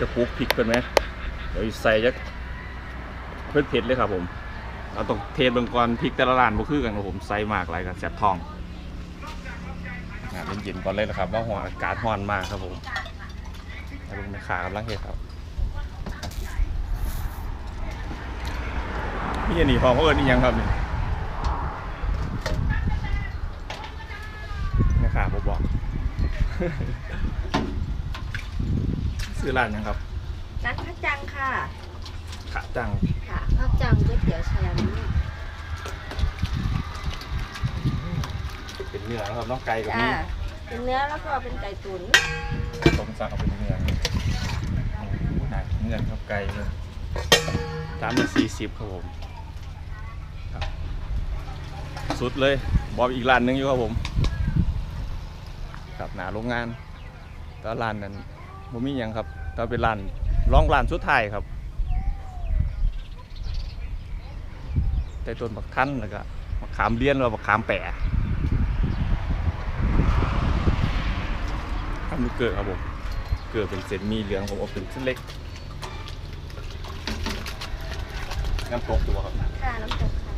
จะปลูกพริกเป็นไหมเดี๋ยวใส่จะเพิ่มเผ็ดเลยครับผมเราต้องเทเบางก่อนพริกแต่ละร้านบ่คือกันครับผมใส่มากหลายกันแสบท้องงานเย็นๆก่อนเลยนะครับว่าหัวอากาศร้อนมากครับผมแล้วลุงแม่ขากำลังเฮ็ดครับนี่อันนี้พอเขาเอิญนี่ยังครับนี่แม่ขาบบอก ซื้อร้านยังครับนัดพระจังค่ะขาจังค่ะพระจังก๋วยเตี๋ยวแชมป์เป็นเนื้อนะครับเน้องไก่กับจ้านี่เป็นเนื้อแล้วก็เป็นไก่ตุ๋นต้มสั่งเอาเป็นเนื้อโอ้โหหนักเนื้อครับไก่เลยจานละสี่สิบครับผมครับสุดเลยบอกอีกร้านหนึงอยู่ครับผมครับหนาโรงงานแตร้านนั้น บ่มีหยังครับแต่เป็นร้านรองร้านสุดท้ายครับ แต่ต้นบักทันแล้วก็มะขามเลี้ยนแล้วบักขามแปะทำลูกเกิดครับผมเกิดเป็นเส้นมีเหลืองผมเอาเป็นเส้นเล็กน้ำตกตัวครับค่ะน้ำตกค่ะ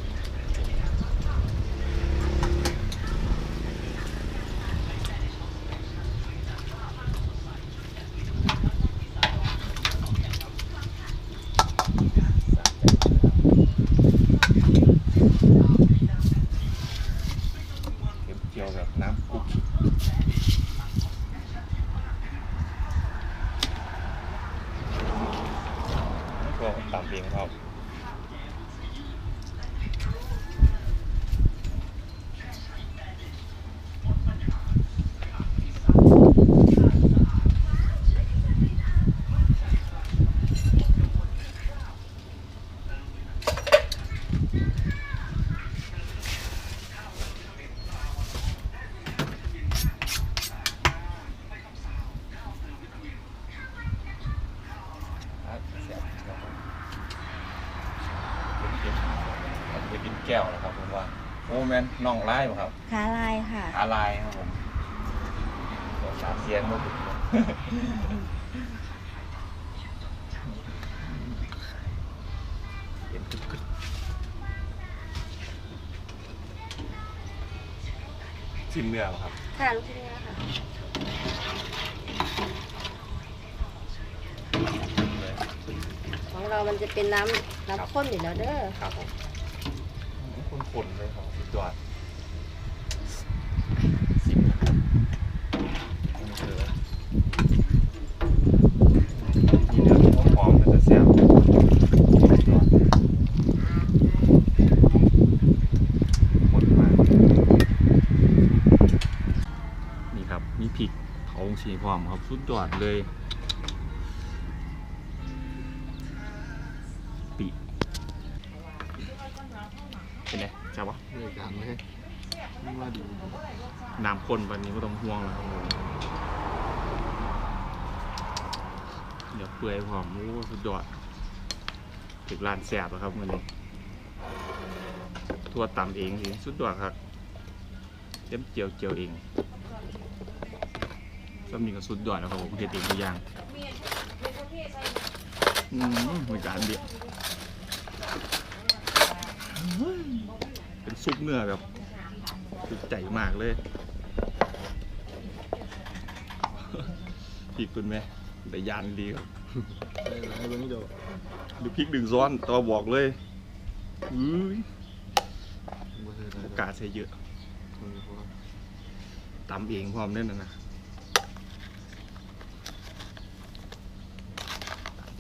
เก็บเกี่ยว แบบน้ำกุ๊กก็ตามเองครับครับเสียบครับผมเป็นเก็บผมจะกินแก้วนะครับผมว่าโอ้แม นน่องไล่บ่ครับขาลายค่ะอะไรครับผมเดี๋ยวสามเสียงมาถึงเห็นกึดกึดชิมเนื้อบ่ครับ ค่ะลูกชิ้นเนื้อค่ะเลยของเรามันจะเป็นน้ำน้ำข้นอยู่แล้วเด้อ ครับผมคุ้นๆเลยครับสุดยอดสิบนะครับนี่คือมีเนื้อที่หอมๆมันจะแซ่บหมดมากนี่ครับ มีพริกเผาสีพร้อมครับ สุดยอดเลย ปีเป็นไงใช่ปะเลือกดังเลยไม่ว่าดีน้ำข้นวันนี้ไม่ต้องห่วงแล้วครับผมเดี๋ยวเปื่อยหอมโอ้สุดยอดถึงร้านแสบแล้วครับมันนี้ทั่วตำเองสิสุดยอดครับเต็มเจียวเจียวเอง สำนี่ก็สุดยอดแล้วครับผมเฮ็ดเองทุกอย่างอืมเหมือกันเดียวเป็นซุปเนื้อแบบถูกใจมากเลยพริกคุณไหมแต่ยานดีครับด้ให้เบิ้งดียวดูพริกดึงซ้อนตัวบอกเลยอุ้ยโอกาสใช้เยอะตำเองพร้อมเล่นนะนะ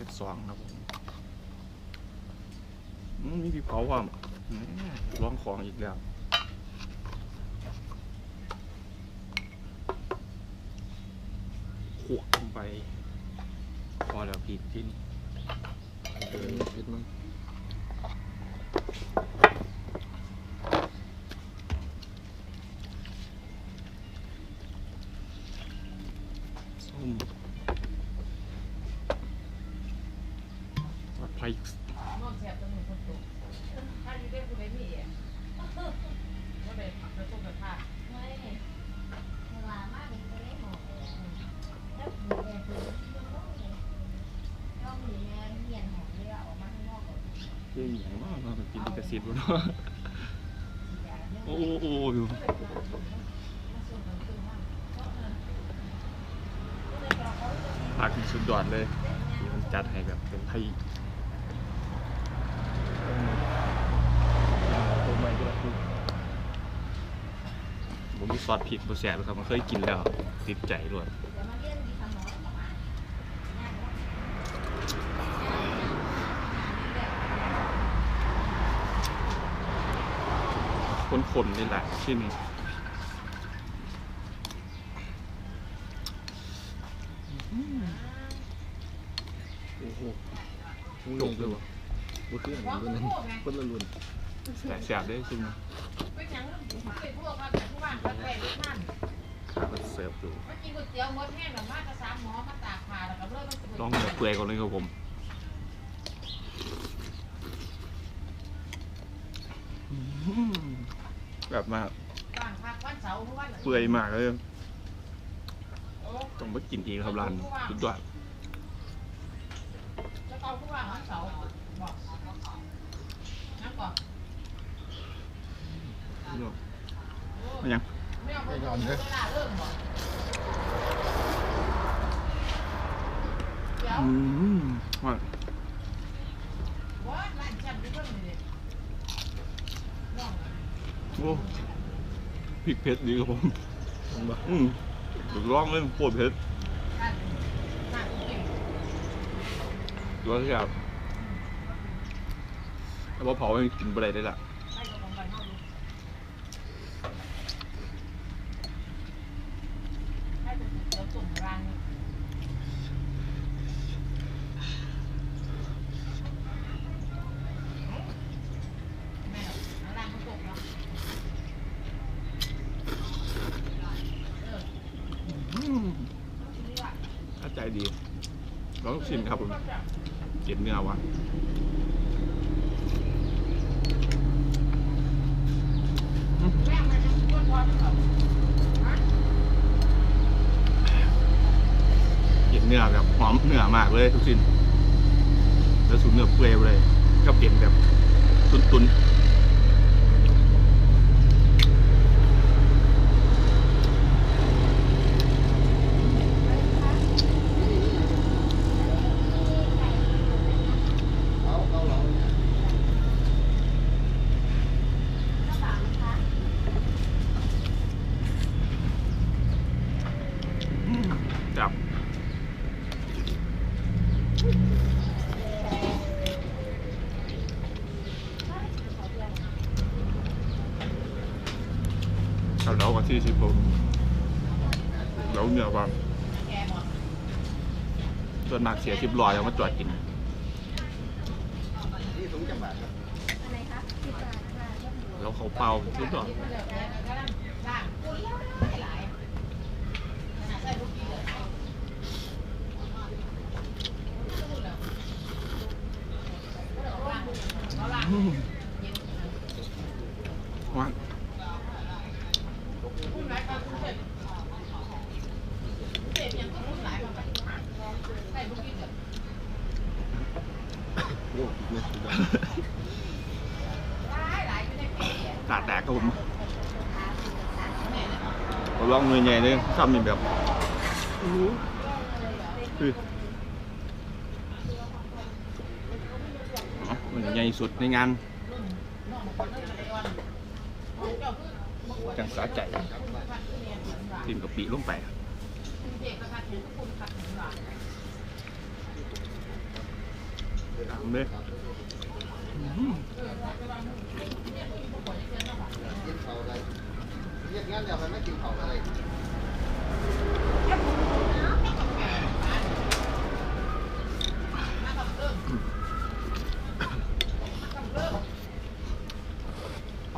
จ็ดสองครับผมมีพริกเผาความร้องของอีกแล้วขวกลงไป พอแล้วผิดที่นี่เป็นมัน ส้มผัดไทย นอนแสบจมูกคนตกถ้าอยู่ได้คุณได้มีเองก็ได้ผักกระตุ้นกระทะ เเพลงอย่างว่าเรากินดิกระสิบแล้วเนาะโอ้โหโอ้โหอยู่ผักนี่สุดยอดเลยที่มันจัดให้แบบเป็นไทยตัวใหม่ก็คือผมมีซอสพริกบะแสบครับมันเคยกินแล้ว ติดใจด้วย คนๆนี่แหละที่นี่โอ้โหจบเลยวะบ่คืออันนี้รุ่นนั้นคนละรุ่นแต่แสบได้ซุ่มนะเป็นหยังเป็นพวกว่าแต่ผู้ว่างก็แก่ทุกท่านขามันเสิร์ฟอยู่มากินก๋วยเตี๋ยวหมดแห้งแบบมาจะสามหมอมาตากผ่าแล้วก็เลิกมันลองเนื้อเปื่อยก่อนเลยครับผมอื้อหือ แบบมากบ้านพักวันเสาร์ทุกวันเปื่อยมากเลยโอ้ต้องไปกินอีกครับร้านสุดยอดจะเอาผู้ว่างวันเสาร์บอกนั่งก่อนมันยังไม่เอาไปก่อนเวลาเริ่มบอกเดี๋ยวอืมว่าว่าร้านแจ่มที่เพิ่งเลยน้อง โอ้พริกเผ็ดดีครับผมเห็นบ่อืมถูกลองเลยปวดเผ็ดร้านร้านเก่งรสชาติแล้วพอเผาให้กินไปได้ได้ละ ให้กับของบ้านเฮาดูให้เป็นเดี๋ยวส่งร้านนี่แม่ร้านเขาส่งเนาะ อืมถ้าใจดี ลองชิมครับผมเก็บเนื้อวะแม่มันยังชวนพอที่เขาฮะเก็บเนื้อแบบหอมเนื้อมากเลยทุกชิ้นแล้วสูตรเนื้อเปื่อยเลยก็เป็นแบบตุนๆ เอาเอาเหรอ จับเอาเรากันที่สิบผมเราเหนือบางแกบอกส่วนมากเสียสิบลอยเอามาจอดกินนี่ถุงจังหวัดครับอะไรคะสิบบาทค่ะแล้วเขาเป่าทุกดอก ที่เขาเลือกแล้วก็ร่างร่างกูหลายหลายขนาดใส่ลูกกี้เลย เขาล่างเย็นว่าคุณหลายการคุณเสร็จเสร็จยังก็คุณหลายมาแบบ ใหญ่สุดในงาน จังสาใจคุณพัดเรียนเหมือนว่าทิมกับปีลงไปครับตามเลยเขาอะไรเรียกงั้นเดี๋ยวมันไม่กินเขาอะไร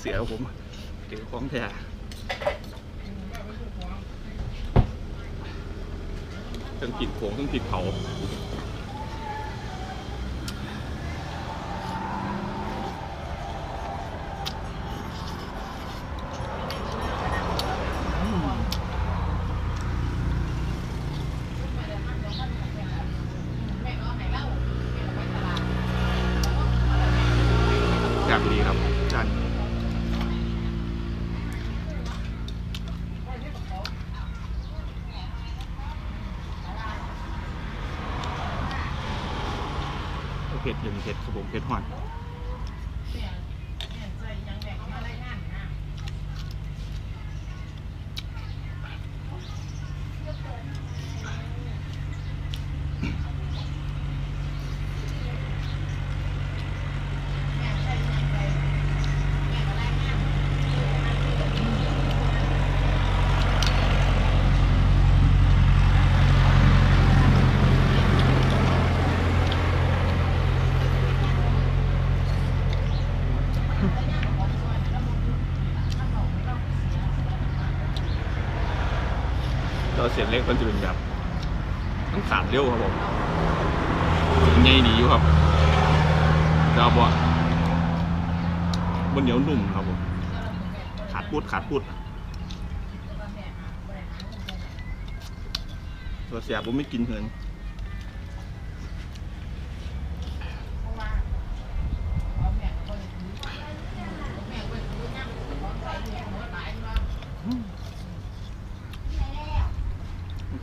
เสียครับผมเจอของแท้ทั้งผิดโขงทั้งผิดเขาอยากดีครับจาน ดเหลืงเพชรครับผมเพชรหอน เสียงเล็กมันจะเป็นแบบต้องขาดเร็วครับผมใหญ่ดีอยู่ครับจะเอาบ่บนเหนียวนุ่มครับผมขาดพูดขาดพูดตัวเสียผมไม่กินเหิน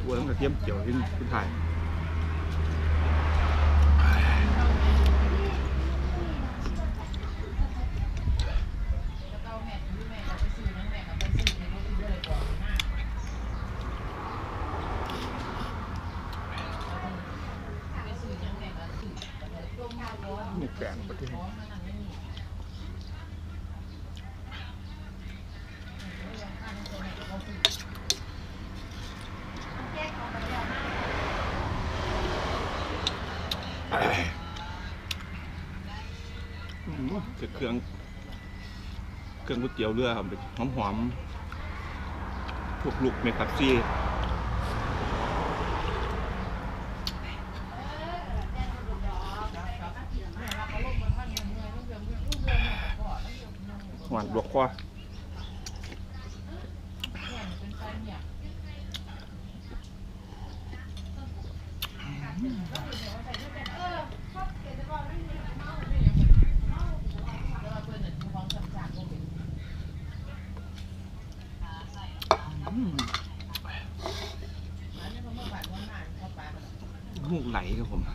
กลัวต้องกระเทียมเจียวขึ้นขึ้นถ่ายหมูแกงประเทศ อืมเครื่อง เครื่องก๋วยเตี๋ยวเรือครับหอมหอมๆพวกลูกเมคับซี่หวานลวกคออื มูกไ